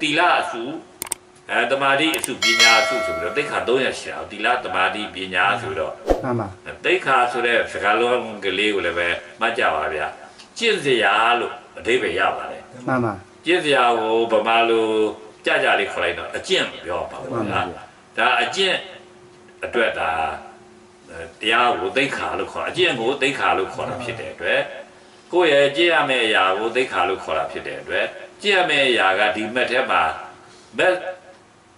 တီလအစုအဲတမာတိအစုပညာအစုဆိုပြီးတော့တိခါ300ရှိတာတီလတမာတိပညာဆိုတော့မှန်ပါတိခါဆိုတဲ့စကားလုံးကလေးကိုလည်းပဲမှတ်ကြပါဗျာကျင့်စရာလို့အဓိပ္ပာယ်ရပါတယ်မှန်ပါကျင့်စရာကိုဗမာလိုကြကြလေးခေါ်လိုက်တော့အကျင့်ပြောပါဘူးဗျာဒါအကျင့်အတွက်ဒါအဲတရားကိုသိက္ခာလို့ခေါ်အကျင့်ကိုသိက္ခာလို့ခေါ်တာဖြစ်တဲ့အတွက်ကိုယ့်ရဲ့ကျင့်ရမယ့်အရာကိုသိက္ခာလို့ခေါ်တာဖြစ်တဲ့အတွက် ကျင့်ရမယ့်အရာကဒီမက်ထဲမှာမက်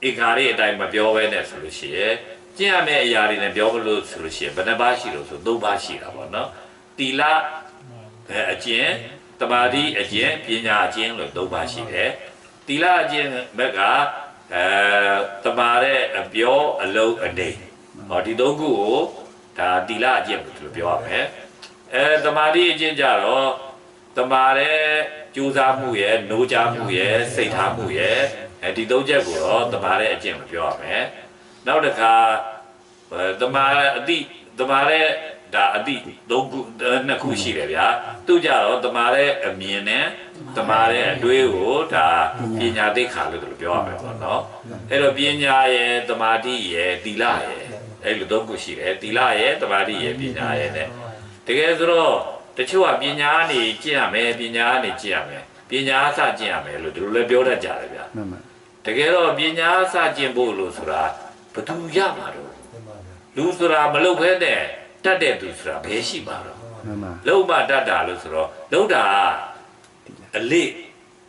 ဧကာရီအတိုင်းမပြောဘဲနဲ့ဆိုလို့ရှိရင်ကျင့်ရမယ့်အရာတွေနဲ့ပြောမလို့ဆိုလို့ရှိရင်ဘယ်နှပါးရှိလို့ဆိုသုံးပါးရှိတာပေါ့နော်တီလအဲအကျင့်တမာတိအကျင့်ပညာအကျင့်လို့သုံးပါးရှိတယ်တီလအကျင့်ဘက်ကအဲတမာတဲ့အပြောအလုံးအနေဟောဒီသုံးခုကိုဒါတီလအကျင့်လို့ပြောရမယ်အဲတမာတိအကျင့်ကြတော့ တမာတဲ့ကြိုးစားမှုရဲ့노ကြမှုရဲ့စိတ်ထားမှုရဲ့အဲဒီသုံးချက်ကိုတော့တမာတဲ့အကျင့်လို့ပြောရမယ်နောက်တစ်ခါအဲတမာအတိတမာတဲ့ဒါအတိသုံးခုအဲနှစ်ခုရှိတယ်ဗျာသူကြတော့တမာတဲ့အမြင်နဲ့တမာတဲ့အတွေးကိုဒါပညာသိက္ခာလို့တို့ပြောရမယ်ပေါ့နော်အဲ့တော့ပညာရဲ့တမာတိရဲ့သီလရဲ့အဲ့လိုသုံးခုရှိတယ်သီလရဲ့တမာတိရဲ့ပညာရဲ့နဲ့တကယ်ဆိုတော့ တချို့ကပညာကနေကျင့်ရမယ်ပညာကနေကျင့်ရမယ်ပညာအစကျင့်ရမယ်လို့ဒီလိုလည်းပြောတတ်ကြတယ်ဗျာမှန်ပါတကယ်တော့ပညာအစကျင့်ဖို့လို့ဆိုတာဘယ်သူရမှာတော့လူဆိုတာမလုပ်ဘဲနဲ့တတ်တဲ့သူဆိုတာဘယ်ရှိမှာတော့မှန်ပါလုံးမတတ်တာလို့ဆိုတော့လုံးတာအလေး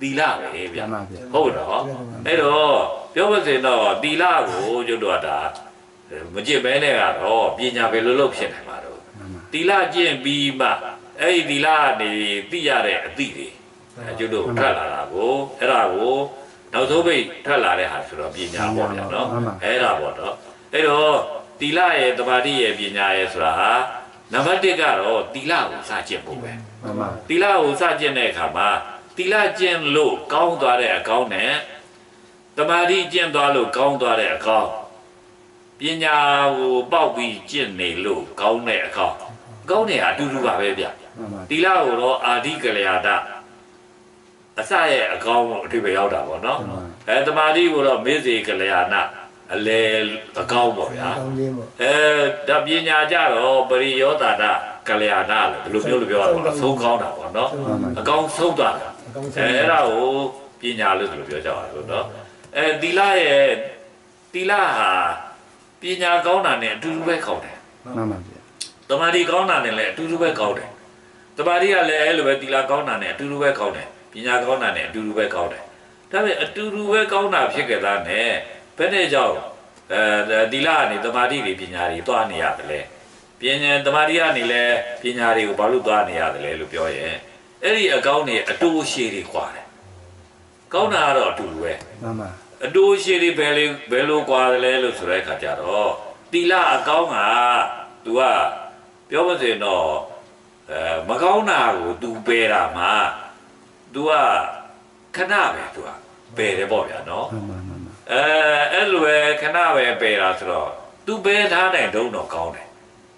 သီလပဲမှဗျာန်ပါဗျာဟုတ်တော့အဲ့တော့ပြောမစင်တော့သီလကိုကျွတ်တော့ဒါမကျင့်ဘဲနဲ့ကတော့ပညာပဲလို့လို့ဖြစ်နေမှာတော့မှန်ပါတီလာကျင့်ပြီးမှ အဲ့ဒီတီလာကနေသိရတဲ့အသည့်တွေအဲကျွတ်တို့ထွက်လာတာကိုအဲ့ဒါကိုနောက်ဆုံးပိတ်ထွက်လာတဲ့ဟာဆိုတော့ပညာပေါ့ဗျာနော်အဲ့ဒါပေါ့တော့အဲ့တော့တီလာရဲ့တပါတိရဲ့ပညာရဲ့ဆိုတာဟာနံပါတ်1ကတော့တီလာကိုစကျင့်ဖို့ပဲမှန်ပါတီလာကိုစကျင့်တဲ့အခါမှာတီလာကျင့်လို့ကောင်းသွားတဲ့အကောင်းနဲ့တမာတိကျင့်သွားလို့ကောင်းသွားတဲ့အကောင်းပညာကိုပေါက်ပြီးကျင့်နေလို့ကောင်းတဲ့အကောင်းကောင်းတဲ့အတူတူပါပဲဗျ သီလကိုတော့အာဒီကလျာတအစရဲ့အကောင်းဆုံးအထိပ္ပယ်ရောက်တာပေါ့နော်အဲတမာတိကိုတော့မေဇေကလျာဏအလေအကောင်းပေါ့ဗျာအဲဒါပညာကြတော့ပရိယောတာတာကလျာဏလို့ဘယ်လိုမျိုးလို့ပြောရအောင်ဆုံးကောင်းတာပေါ့နော်အကောင်းဆုံးတာအဲအဲ့ဒါကိုပညာလို့ဆိုလို့ပြောကြပါလို့နော်အဲသီလရဲ့သီလဟာပညာကောင်းတာနဲ့အတူတူပဲကောင်းတယ်မှန်ပါဗျာတမာတိကောင်းတာနဲ့လည်းအတူတူပဲကောင်းတယ် တမာတိကလည်းအဲ့လိုပဲသီလကောင်းတာနဲ့အတူတူပဲကောင်းတယ်ပညာကောင်းတာနဲ့အတူတူပဲကောင်းတယ်ဒါပေမဲ့အတူတူပဲကောင်းတာဖြစ်ကြတာနဲ့ဘယ်နဲ့ကြောင့်အဲသီလကနေတမာတိတွေပညာတွေတွားနေရတယ်လေပညာတမာတိကနေလည်းပညာတွေကိုဘာလို့တွားနေရတယ်လဲလို့ပြောရင်အဲ့ဒီအကောင်းတွေအတူရှိတွေခွာတယ်ကောင်းတာကတော့အတူတူပဲမှန်ပါအတူရှိတွေဘယ်လိုဘယ်လိုကွာတယ်လဲလို့ဆိုတဲ့အခါကျတော့တီလာအကောင်းက तू ကပြောမစင်တော့ အဲမကောင်းတာကို तू ပယ်တာမှာ तू ကခဏပဲ तू ကပယ်တယ်ပေါ့ဗျာနော် မှန်ပါမှန်ပါ အဲအဲ့လိုပဲခဏပဲပယ်တာဆိုတော့ तू ပယ်ထားနိုင်တော့တော့ကောင်းတယ်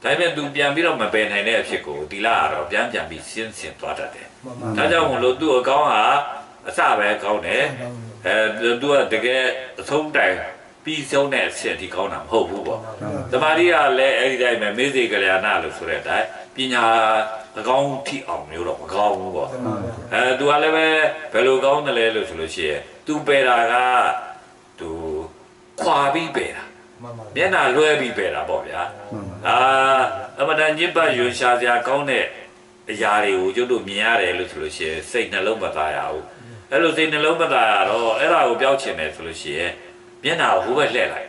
ဒါပေမဲ့ तू ပြန်ပြီးတော့မပယ်နိုင်တဲ့အဖြစ်ကိုတီလာကတော့ပြန်ပြန်ပြီးစဉ်းစင်သွားတတ်တယ် မှန်ပါ ဒါကြောင့်မလို့သူ့အကောင်းဟာအစပဲကောင်းတယ်အဲသူကတကယ်အဆုံးတိုင် ပြီးဆုံးတဲ့အချက်ဒီကောင်းတာမဟုတ်ဘူးပေါ့တမာရီကလည်းအဲ့ဒီတိုင်းပဲမေဇေကလျာဏလို့ဆိုတဲ့အတိုင်းပညာအကောင်းထိအောင်မျိုးတော့မကောင်းဘူးပေါ့အဲသူကလည်းပဲဘယ်လိုကောင်းတယ်လဲလို့ဆိုလို့ရှိရင်သူပယ်တာကသူခွာပြီးပယ်တာမှန်ပါမျက်နှာလွှဲပြီးပယ်တာပေါ့ဗျာမှန်ပါအာအမတန်ညစ်ပတ်ရွှရှာစရာကောင်းတဲ့အရာတွေကိုကျွတ်တို့မြင်ရတယ်လို့ဆိုလို့ရှိရင်စိတ်နှလုံးမသားရဘူးအဲ့လိုစိတ်နှလုံးမသားရတော့အဲ့ဒါကိုပြောက်ချင်တယ်ဆိုလို့ရှိရင် မျက်နှာကိုဟိုဘက်လှည့်လိုက်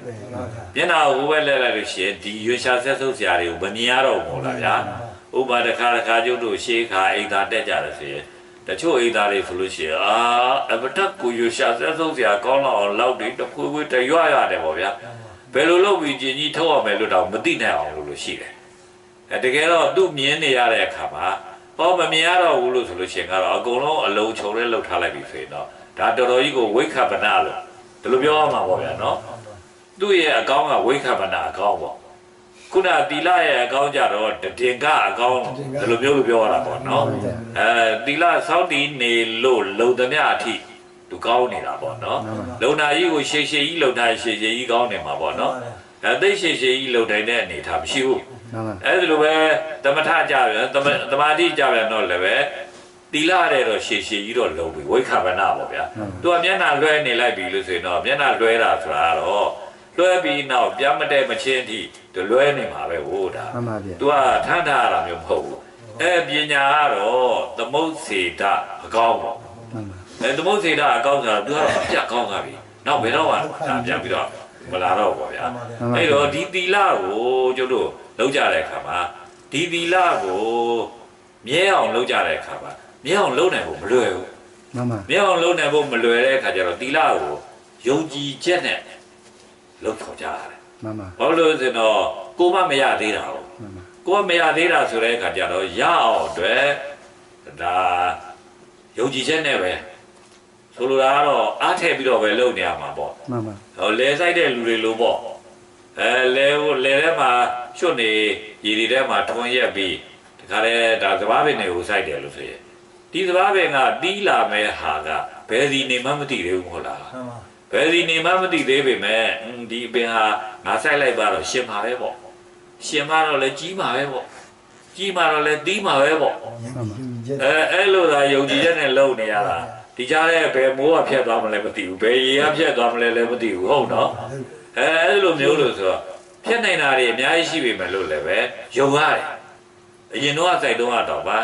မျက်နှာကိုဟိုဘက်လှည့်လိုက်လို့ရှိရင်ဒီရွှရှာဆက်ဆုပ်စရာတွေကိုမမြင်ရတော့ဘူးလားဗျာဥပမာတစ်ခါတစ်ခါကျွတ်တို့ရှေးခါအိမ်သာတက်ကြတယ်ဆိုရင်တချို့အိမ်သားတွေဆိုလို့ရှိရင်အာအပတက်ကိုရွှရှာဆက်ဆုပ်စရာကောင်းတော့အောင်လောက်တွေတစ်ခွေးခွေးတရွရတယ်ပေါ့ဗျာဘယ်လိုလုပ်ပြီးကျင်ကြီးထုတ်ရမယ်လို့တော့မသိနိုင်အောင်လို့လို့ရှိတယ်အဲတကယ်တော့သူ့မြင်နေရတဲ့အခါမှာဟောမမြင်ရတော့ဘူးလို့ဆိုလို့ရှိရင်ကတော့အကုန်လုံးအလုံးချုံနဲ့လှုပ်ထားလိုက်ပြီဆိုရင်တော့ဒါတော်တော်ကြီးကိုဝိခပနာလို့ ဒီလိုပြောရမှာပေါ့ဗျာနော်သူ့ရဲ့အကောင်းကဝိခပနာအကောင်းပေါ့ခုနတီလာရဲ့အကောင်းကြတော့တတင်ကအကောင်းဒီလိုမျိုးလို့ပြောရတာပေါ့နော်အဲတီလာစောင့်တီးနေလို့လုံသမျှအထိသူသူကောင်းနေတာပေါ့နော်လုံနာကြီးကိုရှေရှေကြီးလုံထားရှေရှေကြီးကောင်းနေမှာပေါ့နော်အဲသိရှေရှေကြီးလုံတိုင်းတဲ့အနေထားမရှိဘူးမှန်ပါအဲ့ဒါလိုပဲတမထကြပြန်တမတမာတိကြပြန်တော့လည်းပဲ တီလာတဲ့တော့ရှေရှေကြီးတော့လုံပြီဝိခဗနာပေါ့ဗျာသူကမျက်နှာလွှဲနေလိုက်ပြီလို့ဆိုရင်တော့မျက်နှာလွှဲတာဆိုတာကတော့လွှဲပြီးနောက်ပြမတဲ့မချင်းအထိသူလွှဲနေမှာပဲဟိုတာမှန်ပါဗျာသူကထမ်းထားရတာမျိုးမဟုတ်ဘူးအဲပညာကတော့သမုတ်စေတအကောင်းပေါ့မှန်ပါအဲသမုတ်စေတအကောင်းဆိုတာသူကတော့အပြတ်ကောင်းသွားပြီနောက်ဘယ်တော့မှဒါပြန်ပြီးတော့မလာတော့ဘူးပေါ့ဗျာမှန်ပါအဲ့တော့ဒီသီလကိုကျုပ်တို့လောက်ကြတဲ့အခါမှာဒီသီလကိုမြဲအောင်လုပ်ကြတဲ့အခါမှာ မြဲအောင်လုပ်နိုင်ဖို့မလွယ်ဘူးမှန်ပါမြဲအောင်လုပ်နိုင်ဖို့မလွယ်တဲ့အခါကျတော့သီလကိုယုံကြည်ချက်နဲ့လုပ်ဆောင်ကြရတယ်မှန်ပါဘာလို့လဲဆိုတော့ကိုမမရသေးတာဟုတ်မှန်ပါကိုကမရသေးတာဆိုတဲ့အခါကျတော့ရအောင်အတွက်ဒါယုံကြည်ချက်နဲ့ပဲဆိုလိုတာကတော့အားထည့်ပြီးတော့ပဲလုပ်နေရမှာပေါ့မှန်ပါဟောလဲဆိုင်တဲ့လူတွေလိုပေါ့အဲလဲဟိုလဲထဲမှာချွတ်နေရည်တွေထဲမှာထွန်းရက်ပြီးတခါတည်းဒါသဘာပင်တွေကိုစိုက်တယ်လို့ဆိုရင် ဒီသဘာပင်ကတီးလာမဲ့ဟာကဘယ်စီနေမှမသိသေးဘူးမဟုတ်လားဘယ်စီနေမှမသိသေးပေမဲ့အင်းဒီပင်ဟာငါစိုက်လိုက်ပါတော့ရှင်ပါပဲပေါ့ရှင်မတော့လည်းကြီးမှာပဲပေါ့ကြီးမှာတော့လည်းတီးမှာပဲပေါ့အဲအဲ့လိုသာယုံကြည်ချက်နဲ့လုပ်နေရတာဒီကြားထဲဘယ်မိုးကဖြတ်သွားမလဲမသိဘူးဘယ်ရေကဖြတ်သွားမလဲလည်းမသိဘူးဟုတ်နော်အဲအဲ့လိုမျိုးလို့ဆိုတော့ဖြတ်နိုင်တာတွေအများကြီးရှိပေမဲ့လို့လည်းပဲယုံရတယ်အရင်တော့စိုက်တော့တော့ပါ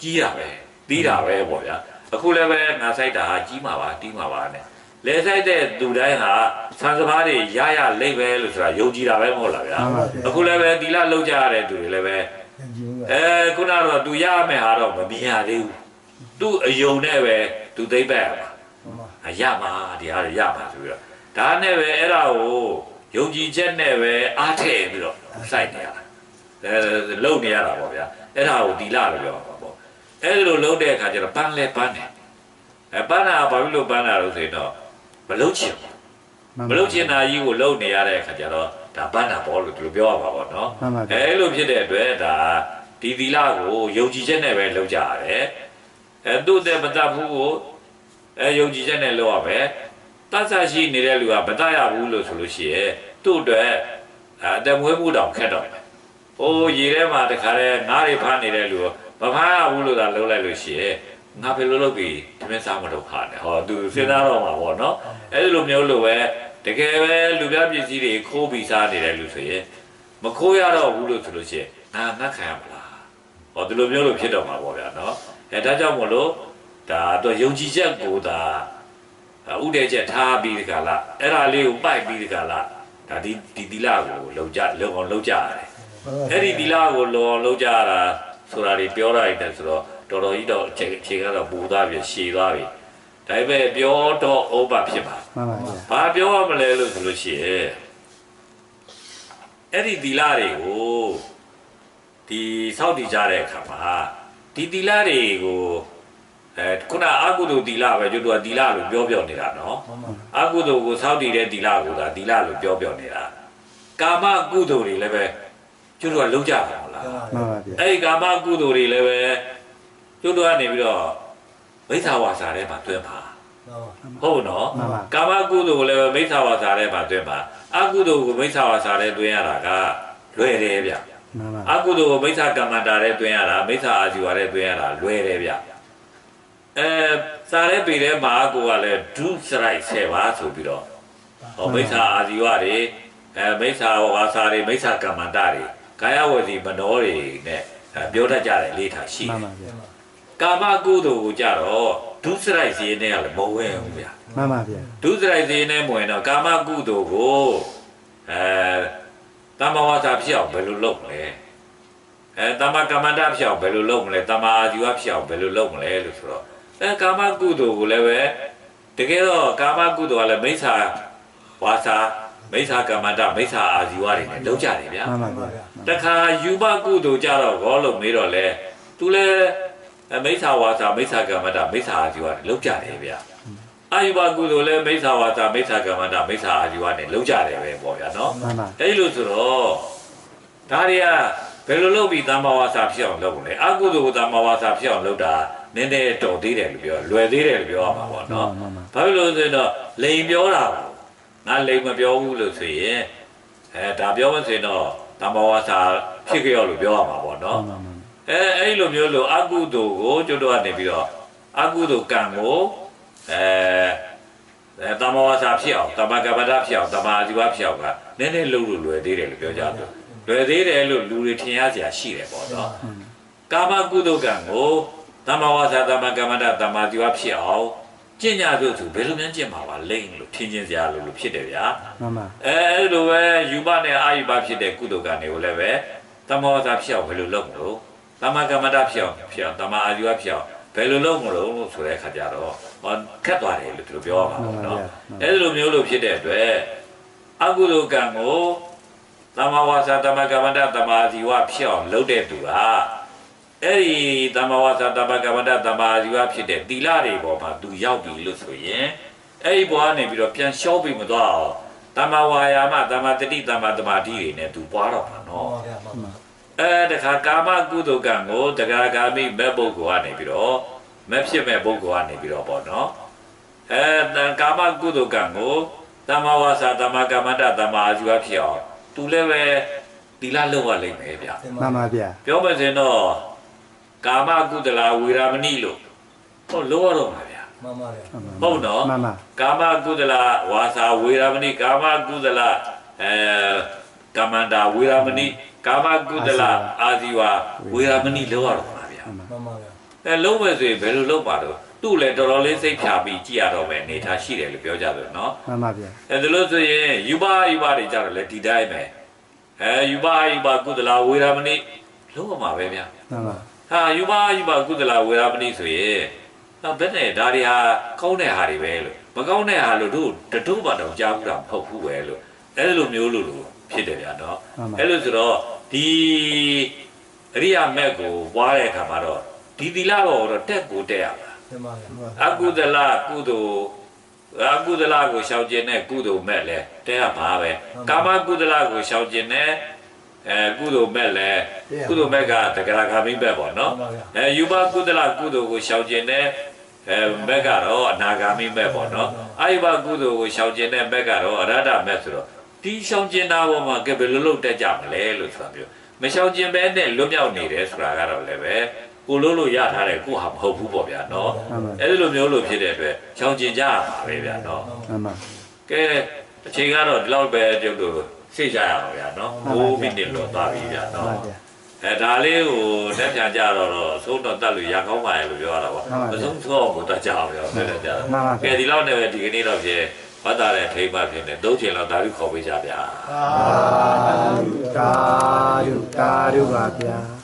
ကြီးတာပဲ တီးတာပဲပေါ့ဗျာအခုလည်းပဲငါဆိုင်တာကြီးမှာပါတီးမှာပါနဲ့လဲဆိုင်တဲ့သူတိုင်းဟာဆန်စပါးတွေရရလိမ့်ပဲလို့ဆိုတာယုံကြည်တာပဲမဟုတ်လားဗျာအခုလည်းပဲတီလာလောက်ကြရတဲ့သူတွေလည်းပဲအဲခုနကတော့သူရမယ်ဟာတော့မမြင်ရသေးဘူးသူ့အယုံနဲ့ပဲသူသိမ့်ပတ်ရမှာရမှာဒီဟာရမှာဆိုပြီးတော့ဒါနဲ့ပဲအဲ့ဒါကိုယုံကြည်ချက်နဲ့ပဲအားထည့်ပြီးတော့စိုက်နေရတာအဲလုံနေရတာပေါ့ဗျာအဲ့ဒါကိုတီလာလို့ပြော အဲ့ဒီလိုလုံတဲ့အခါကျတော့ပန်းလဲပန်းတယ်အဲပန်းတာဘာဖြစ်လို့ပန်းတာလို့ဆိုရင်တော့မလုံချင်ဘူးမှန်မပါလုံချင်တာကြီးကိုလုံနေရတဲ့အခါကျတော့ဒါပန်းတာပေါ့လို့သူတို့ပြောရမှာပေါ့နော်မှန်ပါဗျာအဲလိုဖြစ်တဲ့အတွက်ဒါဒီသီလကိုယုံကြည်ချက်နဲ့ပဲလုပ်ကြရတယ်အဲသူ့တဲ့မတတ်ဘူးကိုအဲယုံကြည်ချက်နဲ့လုပ်ရမယ်တတ်ဆာရှိနေတဲ့လူကမတတ်ရဘူးလို့ဆိုလို့ရှိရဲ့သူ့အတွက်အဲအတမွေးမှုတောင်ခက်တော့တယ်။အိုးရေထဲမှာတခါတည်းငါးတွေဖမ်းနေတဲ့လူက မဖမ်းရဘူးလို့သာလုပ်လိုက်လို့ရှိရဲ့ငါဘယ်လိုလုပ်ပြီးတမင်စားမလုပ်ခါနဲ့ဟောသူစဉ်းစားတော့မှာပေါ့နော်အဲဒီလိုမျိုးလို့ပဲတကယ်ပဲလူပြပစ္စည်းတွေခိုးပြီးစားနေတဲ့လူဆိုရင်မခိုးရတော့ဘူးလို့ဆိုလို့ရှိရင်ငါငတ်ခံရမလားဟောဒီလိုမျိုးလို့ဖြစ်တော့မှာပေါ့ဗျာနော်အဲဒါကြောင့်မို့လို့ဒါတော့ယုံကြည်ချက်ကိုဒါဥဒေချက်ထားပြီးဒီကလာအဲ့ဒါလေးကိုပိုက်ပြီးဒီကလာဒါဒီဒီဒီလာကိုလုံကြလုံအောင်လုံကြရတယ်အဲ့ဒီဒီလာကိုလောအောင်လုပ်ကြရတာ ဆိုတာတွေပြောတာတွေဆိုတော့တော်တော်ကြီးတော့အခြေအခြေကတော့ပူသွားပြီရှည်သွားပြီဒါပေမဲ့ပြောတော့ဥပ္ပဖြစ်ပါမှန်ပါဗျာဘာပြောရမလဲလို့ဆိုလို့ရှိရင်အဲ့ဒီဒီလာတွေကိုဒီစောက်တည်ကြတဲ့အခါမှာဒီဒီလာတွေကိုအဲခုနအကုသိုလ်ဒီလာပဲကျွတ်တို့ကဒီလာလို့ပြောပြောနေတာနော်အကုသိုလ်ကိုစောက်တည်တဲ့ဒီလာကိုဒါဒီလာလို့ပြောပြောနေတာကာမကုသိုလ်တွေလည်းပဲ ကျွတ်တို့ကလုံးကြပါမလားမှန်ပါဗျာအဲ့ဒီကာမကုသိုလ်တွေလည်းပဲကျွတ်တို့ကနေပြီးတော့မိစ္ဆာဝါစာထဲမှာတွဲပါဟုတ်နော်မှန်ပါကာမကုသိုလ်ကိုလည်းပဲမိစ္ဆာဝါစာထဲမှာတွဲပါအကုသိုလ်ကိုမိစ္ဆာဝါစာထဲတွဲရတာကလွယ်တယ်ဗျမှန်ပါအကုသိုလ်ကိုမိစ္ဆာကမ္မန္တာထဲတွဲရတာမိစ္ဆာအာဇီဝထဲတွဲရတာလွယ်တယ်ဗျအဲစာရဲပေထဲမှာကိုကလည်းဒုစရိုက်10ပါဆိုပြီးတော့ဟောမိစ္ဆာအာဇီဝတွေအဲမိစ္ဆာဝါစာတွေမိစ္ဆာကမ္မန္တာတွေ ကာယဝစီမနောတွေနဲ့အဲပြောတတ်ကြတယ်လေးထားရှိမှတယ်န်ပါဗျာကာမကုသိုလ်ကိုကြတော့ဒုစရိုက်စီးနဲ့ကလည်းမဝင်ဘူးဗျာမှန်ပါဗျာဒုစရိုက်စီးနဲ့မဝင်တော့ကာမကုသိုလ်ကိုအဲတမ္မာဝါစာဖြစ်အောင်ဘယ်လိုလုပ်မလဲအဲတမ္မာကမ္မန္တဖြစ်အောင်ဘယ်လိုလုပ်မလဲတမ္မာအာဇီဝဖြစ်အောင်ဘယ်လိုလုပ်မလဲလို့ဆိုတော့အဲကာမကုသိုလ်ကိုလည်းပဲတကယ်တော့ကာမကုသိုလ်ကလည်းမိစ္ဆာဝါစာမိစ္ဆာကမ္မန္တမိစ္ဆာအာဇီဝတွေနဲ့လုပ်ကြတယ်ဗျာမှန်ပါဗျာ တခါယူပကုသိုလ်ကြတော့ဘောလို့မေးတော့လဲသူလည်းအမိစ္ဆာဝါစာမိစ္ဆာကမ္မန္တမိစ္ဆာအာဇီဝတွေလောက်ကြတယ်ဗျာအာယူပကုသိုလ်လည်းမိစ္ဆာဝါစာမိစ္ဆာကမ္မန္တမိစ္ဆာအာဇီဝတွေလောက်ကြတယ်ပဲပေါ့ဗျာနော်မှန်ပါအဲ့လိုဆိုတော့ဒါတွေကဘယ်လိုလုပ်ပြီးတမ္မာဝါစာဖြစ်အောင်လုပ်မလဲအကုသိုလ်ကိုတမ္မာဝါစာဖြစ်အောင်လုပ်တာနည်းနည်းတော်သေးတယ်လို့ပြောလွယ်သေးတယ်လို့ပြောရမှာပေါ့နော်မှန်ပါဘာဖြစ်လို့လဲဆိုတော့လိန်ပြောတာကိုငါလိန်မပြောဘူးလို့ဆိုရင်အဲဒါပြောမစင်တော့ တမဝါစာဖြစ်ကြရလို့ပြောရမှာပေါ့မှနော်န်ပါမှန်အဲအဲ့လိုမျိုးလို့အကုသိုလ်ကိုကျွတ်တော့ကနေပြီးတော့အကုသိုလ်ကံကိုအဲအဲတမဝါစာဖြစ်အောင်တမကပ္ပဒဖြစ်အောင်တမအာဇီဝဖြစ်အောင်ကနည်းနည်းလှုပ်လို့လွယ်သေးတယ်လို့ပြောကြတယ်လွယ်သေးတယ်လို့လူတွေထင်ရစရာရှိတယ်ပေါ့နော်ကာမကုသိုလ်ကံကိုတမ္မာဝါစာတမ္မာကမ္မန္တတမ္မာဒီဝဖြစ်အောင် ကျင့်ကြစို့သူဘယ်လိုများကျင့်မှာပါလိမ့်လို့ထင်ခြင်းစရာလို့လို့ဖြစ်တယ်ဗျာမှန်ပါအဲအဲ့လိုပဲယူပနဲ့အာယူပဖြစ်တဲ့ကုသိုလ်ကံတွေကိုလည်းပဲတမ္မာဝါစာဖြစ်အောင်ဘယ်လိုလုပ်မလို့တမ္မာကမ္မန္တဖြစ်အောင်ဖြစ်အောင်တမ္မာအာယူပဖြစ်အောင်ဘယ်လိုလုပ်မလို့လို့ဆိုတဲ့အခါကျတော့ဟောခက်သွားတယ်လို့သူတို့ပြောရမှာပေါ့နော်အဲ့လိုမျိုးလို့ဖြစ်တဲ့အတွက်အကုသိုလ်ကံကိုတမ္မာဝါစာတမ္မာကမ္မန္တတမ္မာဒီဝဖြစ်အောင်လုပ်တဲ့သူက အဲ့ဒီတမ္မာဝါစာတမ္မာကမ္မန္တတမ္မာဇီဝဖြစ်တဲ့သီလတွေပေါ်မှာသူရောက်ပြီလို့ဆိုရင်အဲ့ဒီဘဝကနေပြီးတော့ပြန်လျှော့ပြီးမသွားအောင်တမ္မာဝါယာမတမ္မာတတိတမ္မာသမာဓိတွေနဲ့သူပွားတော့မှာမှန်နော်ပါဗျာမှန်ပါအဲတခါကာမကုသိုလ်ကံကိုတဂရဂာမိမဲ့ပုဂ္ဂိုလ်ကနေပြီးတော့မဖြစ်မဲ့ပုဂ္ဂိုလ်ကနေပြီးတော့ပေါ့နော်အဲတန်ကာမကုသိုလ်ကံကိုတမ္မာဝါစာတမ္မာကမ္မန္တတမ္မာဇီဝဖြစ်အောင်သူလည်းပဲသီလလုပ်ရလိမ့်မယ်ဗျမှန်ပါဗျာပြောမစင်တော့ ကာမကုသလာဝေရမဏိလို့ဟောလောရတော့မှာဗျာမှန်ပါဗျာဟုတ်နော်မှန်ပါကာမကုသလာဝါစာဝေရမဏိကာမကုသလာအဲကမန္တာဝေရမဏိကာမကုသလာအာဇီဝဝေရမဏိလောရတော့မှာဗျာမှန်ပါဗျာအဲလုံးမဲ့ဆိုရင်ဘယ်လိုလုပ်ပါတော့သူ့လည်းတော်တော်လေးစိတ်ဖြာပြီးကြည့်ရတော့မယ်အနေထားရှိတယ်လို့ပြောကြတယ်နော်မှန်ပါဗျာအဲဒါလို့ဆိုရင်ယူပါယူပါတွေကြတော့လေဒီတိုင်းပဲအဲယူပါယူပါကုသလာဝေရမဏိလုံးဝမှာပဲဗျာမှန်ပါ ဟာယူပါယူပါကုသလာဝေရမဏိဆိုရင်တော့ဘယ်နဲ့ဒါတွေဟာကောင်းတဲ့ဟာတွေပဲလို့မကောင်းတဲ့ဟာလို့တို့တတို့ပါတော့ကြားဘူးတာမဟုတ်ဘူးပဲလို့အဲ့လိုမျိုးလို့လို့ဖြစ်တယ်ဗျာနော်မှန်ပါအဲ့လိုဆိုတော့ဒီအရိယာမက်ကိုပွားတဲ့အခါမှာတော့ဒီသီလဘောတော့တက်ကိုတက်ရပါမှန်ပါဗျာအကုသလကုသိုလ်အကုသလကိုရှောင်ကျင်တဲ့ကုသိုလ်မဲ့လဲတဲရပါပဲကာမကုသလကိုရှောင်ကျင်တဲ့ အဲကုသိုလ်မဲ့လဲကုသိုလ်မဲ့ကတဂရဂါမိမဲ့ပေါ့နော်မှန်ပါဗျာအဲယူပါကုသလကုသိုလ်ကိုရှောင်ကျင်တဲ့အဲမက်ကတော့အနာဂါမိမက်ပေါ့နော်အာယုဘကုသိုလ်ကိုရှောင်ကျင်တဲ့မက်ကတော့အရဟတမက်ဆိုတော့ဒီရှောင်ကျင်တာပေါ်မှာကဲဘယ်လိုလုပ်တတ်ကြမလဲလို့ဆိုတာပြောမရှောင်ကျင်ပဲနဲ့လွတ်မြောက်နေတယ်ဆိုတာကတော့လည်းပဲကိုလို့လို့ရထားတယ်ကိုဟာမဟုတ်ဘူးပေါ့ဗျာနော်မှန်ပါအဲ့ဒီလိုမျိုးလို့ဖြစ်တဲ့အတွက်ရှောင်ကျင်ကြရပါပဲဗျာနော်မှန်ပါကဲအချိန်ကတော့ဒီလောက်ပဲပြုတ် လို့စိတ်ကြရအောင်ဗျာနော်9မိနစ်လို့သွားပြီဗျာမှန်နော်ပါဗျာအဲဒါလေးကိုတက်ပြန်ကြတော့တော့အဆုံးတော့တတ်လို့ရကောင်းပါရဲ့လို့ပြောရတာပေါ့မှန်ပါမဗျာဆုံးသောကိုတတ်ကြအောင်ပြောတယ်ကြတာမှန်ပါဗျာကဲဒီလောက်နဲ့ပဲဒီကနေ့တော့ဖြစ်ဘာသာတဲ့ထိမ့်မှဖြစ်နေသုံးချိန်လောက်ဒါပြီးခေါ်ပေးကြဗျာသာဓုသာဓုသာဓုပါဗျာ